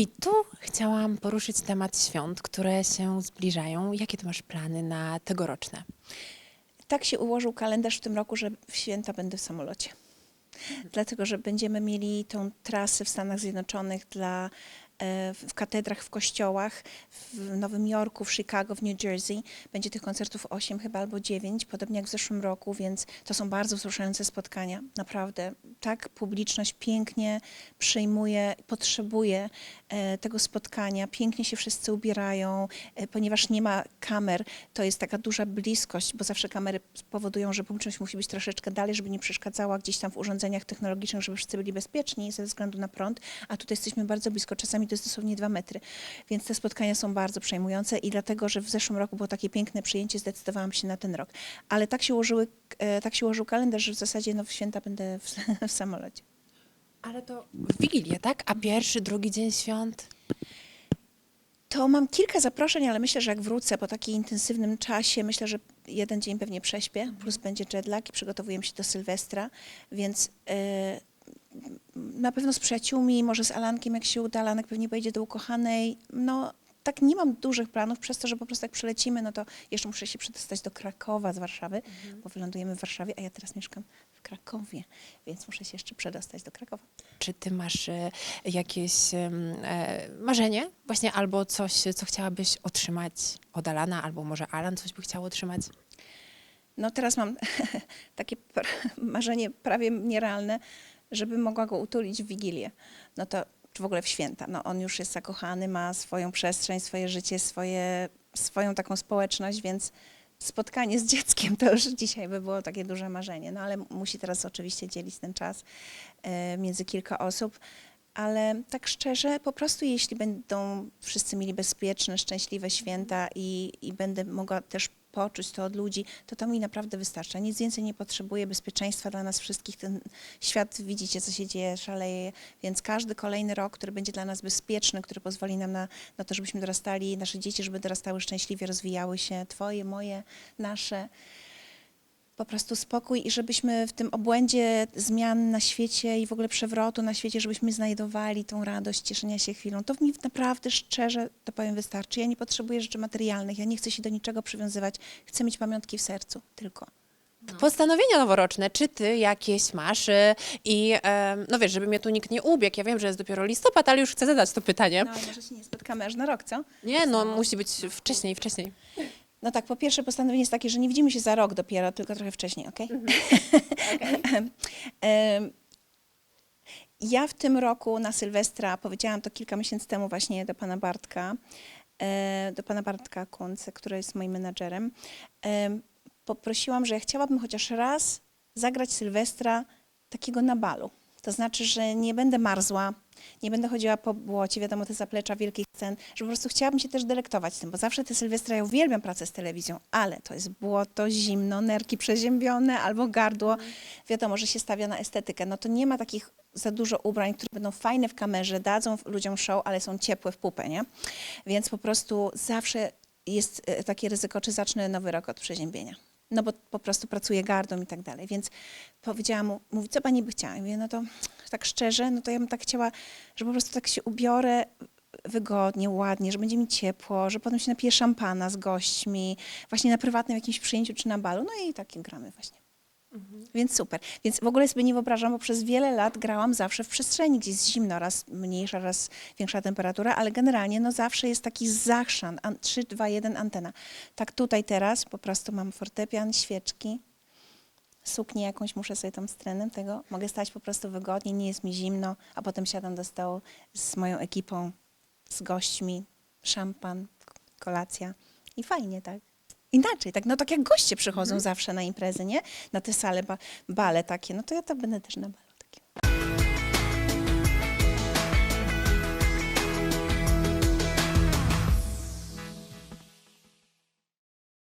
I tu chciałam poruszyć temat świąt, które się zbliżają. Jakie ty masz plany na tegoroczne? Tak się ułożył kalendarz w tym roku, że w święta będę w samolocie. Dlatego, że będziemy mieli tą trasę w Stanach Zjednoczonych dla w katedrach, w kościołach, w Nowym Jorku, w Chicago, w New Jersey. Będzie tych koncertów 8 chyba albo 9, podobnie jak w zeszłym roku, więc to są bardzo wzruszające spotkania. Naprawdę, tak publiczność pięknie przyjmuje, potrzebuje e, tego spotkania. Pięknie się wszyscy ubierają, e, ponieważ nie ma kamer, to jest taka duża bliskość, bo zawsze kamery powodują, że publiczność musi być troszeczkę dalej, żeby nie przeszkadzała gdzieś tam w urządzeniach technologicznych, żeby wszyscy byli bezpieczni ze względu na prąd, a tutaj jesteśmy bardzo blisko, czasami to jest dosłownie dwa metry, więc te spotkania są bardzo przejmujące i dlatego, że w zeszłym roku było takie piękne przyjęcie, zdecydowałam się na ten rok. Ale tak się, ułożyły, e, tak się ułożył kalendarz, że w zasadzie no, w święta będę w, w samolocie. Ale to w Wigilię, tak? A pierwszy, drugi dzień świąt? To mam kilka zaproszeń, ale myślę, że jak wrócę po takim intensywnym czasie, myślę, że jeden dzień pewnie prześpię, plus będzie jetlag i przygotowujemy się do Sylwestra, więc e, na pewno z przyjaciółmi, może z Alankiem, jak się uda, Alanek pewnie pojedzie do ukochanej. No, tak nie mam dużych planów, przez to, że po prostu jak przylecimy, no to jeszcze muszę się przedostać do Krakowa z Warszawy, bo wylądujemy w Warszawie, a ja teraz mieszkam w Krakowie, więc muszę się jeszcze przedostać do Krakowa. Czy ty masz e, jakieś e, marzenie właśnie albo coś, co chciałabyś otrzymać od Alana, albo może Alan coś by chciał otrzymać? No teraz mam takie marzenie prawie nierealne, żeby mogła go utulić w Wigilię. No to czy w ogóle w święta. No on już jest zakochany, ma swoją przestrzeń, swoje życie, swoje, swoją taką społeczność, więc spotkanie z dzieckiem to już dzisiaj by było takie duże marzenie. No ale musi teraz oczywiście dzielić ten czas e, między kilka osób. Ale tak szczerze, po prostu jeśli będą wszyscy mieli bezpieczne, szczęśliwe święta i, i będę mogła też poczuć to od ludzi, to to mi naprawdę wystarcza. Nic więcej nie potrzebuję bezpieczeństwa dla nas wszystkich. Ten świat, widzicie, co się dzieje, szaleje, więc każdy kolejny rok, który będzie dla nas bezpieczny, który pozwoli nam na, na to, żebyśmy dorastali, nasze dzieci, żeby dorastały szczęśliwie, rozwijały się, twoje, moje, nasze po prostu spokój i żebyśmy w tym obłędzie zmian na świecie i w ogóle przewrotu na świecie, żebyśmy znajdowali tą radość cieszenia się chwilą. To mi naprawdę szczerze, to powiem, wystarczy. Ja nie potrzebuję rzeczy materialnych, ja nie chcę się do niczego przywiązywać. Chcę mieć pamiątki w sercu, tylko. Postanowienia noworoczne, czy ty jakieś masz? e, I em, no wiesz, żeby mnie tu nikt nie ubiegł, ja wiem, że jest dopiero listopad, ale już chcę zadać to pytanie. No, może się nie spotkamy aż na rok, co? Nie, no musi być wcześniej, wcześniej. No tak, po pierwsze postanowienie jest takie, że nie widzimy się za rok dopiero, tylko trochę wcześniej, ok? Em, ja w tym roku na Sylwestra powiedziałam to kilka miesięcy temu właśnie do pana Bartka, e, do pana Bartka Kunce, który jest moim menadżerem. Em, Poprosiłam, że ja chciałabym chociaż raz zagrać Sylwestra takiego na balu. To znaczy, że nie będę marzła, nie będę chodziła po błocie, wiadomo, te zaplecza wielkich scen, że po prostu chciałabym się też delektować tym, bo zawsze te Sylwestra, ja uwielbiam pracę z telewizją, ale to jest błoto, zimno, nerki przeziębione albo gardło. Wiadomo, że się stawia na estetykę. No to nie ma takich za dużo ubrań, które będą fajne w kamerze, dadzą ludziom show, ale są ciepłe w pupę, nie? Więc po prostu zawsze jest e, takie ryzyko, czy zacznę nowy rok od przeziębienia. No bo po prostu pracuję gardą i tak dalej. Więc powiedziałam mu, mówi, co pani by chciała? I mówię, no to tak szczerze, no to ja bym tak chciała, że po prostu tak się ubiorę wygodnie, ładnie, że będzie mi ciepło, że potem się napiję szampana z gośćmi, właśnie na prywatnym jakimś przyjęciu czy na balu. No i takie gramy właśnie. Więc super. Więc w ogóle sobie nie wyobrażam, bo przez wiele lat grałam zawsze w przestrzeni, gdzie jest zimno, raz mniejsza, raz większa temperatura, ale generalnie no zawsze jest taki zachrzan, an- 3, 2, 1 antena. Tak tutaj teraz po prostu mam fortepian, świeczki, suknię jakąś, muszę sobie tam z trenem tego, mogę stać po prostu wygodnie, nie jest mi zimno, a potem siadam do stołu z moją ekipą, z gośćmi, szampan, kolacja i fajnie, tak? Inaczej, tak, no tak jak goście przychodzą zawsze na imprezy, nie? Na te sale, ba, bale takie, no to ja to będę też na balu.